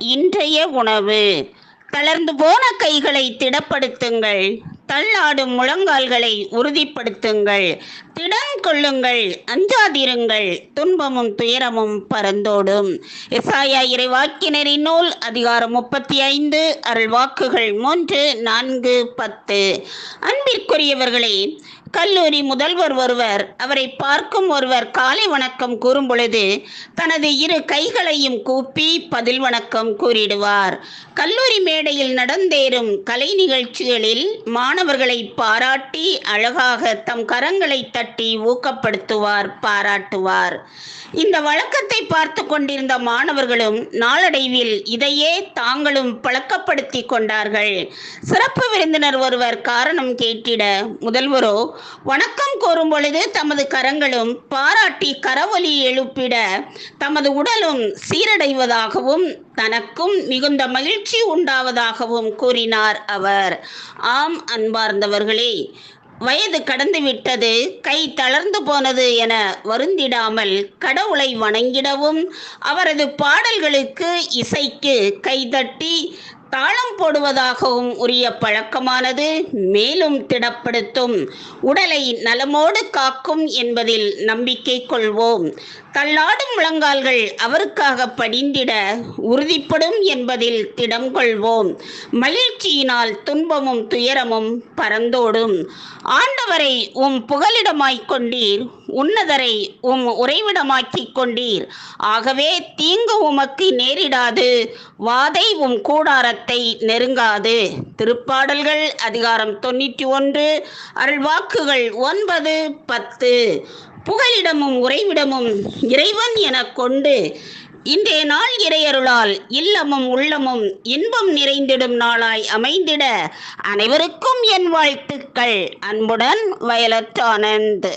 இன்றைய உணவு. தளர்ந்து போன கைகளை திடப்படுத்துங்கள். தள்ளாடும் முழங்கால்களை உறுதிப்படுத்துங்கள். திடம் கொள்ளுங்கள். அஞ்சாதிருங்கள். துன்பமும் துயரமும் பறந்தோடும். இசாயா இறைவாக்கினரின் நூல் அதிகாரம் முப்பத்தி ஐந்து அருள் வாக்குகள் மூன்று நான்கு பத்து. அன்பிற்குரியவர்களே கல்லூரி முதல்வர் ஒருவர் அவரை பார்க்கும் ஒருவர் காலை வணக்கம் கூறும் பொழுது தனது இரு கைகளையும் கூப்பி பதில் வணக்கம் கூறிடுவார். கல்லூரி மேடையில் நடந்தேறும் கலை நிகழ்ச்சிகளில் மாணவர்களை பாராட்டி அழகாக தம் கரங்களை தட்டி ஊக்கப்படுத்துவார் பாராட்டுவார். இந்த வழக்கத்தை பார்த்து கொண்டிருந்த மாணவர்களும் நாளடைவில் இதையே தாங்களும் பழக்கப்படுத்தி கொண்டார்கள். சிறப்பு விருந்தினர் ஒருவர் காரணம் கேட்டிட முதல்வரோ வணக்கம் கோரும் பொழுது தமது கரங்களும் பாராட்டி கரவொலி எழுப்பிட தமது உடலும் சீரடைவதாகவும் தனக்கும் மிகுந்த மகிழ்ச்சி உண்டாவதாகவும் கூறினார் அவர். ஆம் அன்பார்ந்தவர்களே வயது கடந்து விட்டது கை தளர்ந்து போனது என வருந்திடாமல் கடவுளை வணங்கிடவும் அவரது பாடல்களுக்கு இசைக்கு கைதட்டி தாளம் போடுவதாகவும் உரிய பழக்கமானது மேலும் திடப்படுத்தும். உடலை நலமோடு காக்கும் என்பதில் நம்பிக்கை கொள்வோம். தள்ளாடும் முழங்கால்கள் அவருக்காக படிந்திட உறுதிப்படும் என்பதில் திடம் கொள்வோம். மகிழ்ச்சியினால் துன்பமும் துயரமும் பறந்தோடும். ஆண்டவரை உம் புகலிடமாய்க் கொண்டீர். உன்னதரை உம் உறைவிடமாக்கிக் கொண்டீர். ஆகவே தீங்கு உமக்கு நேரிடாது. வாதை உம் கூடாரத்தை நெருங்காது. திருப்பாடல்கள் அதிகாரம் தொண்ணூற்றி ஒன்று அருள்வாக்குகள் ஒன்பது பத்து. புகலிடமும் உறைவிடமும் இறைவன் என கொண்டு இன்றைய நாள் இறையருளால் இல்லமும் உள்ளமும் இன்பம் நிறைந்திடும் நாளாய் அமைந்திட அனைவருக்கும் என் வாழ்த்துக்கள். அன்புடன் வயலட் ஆனந்த்.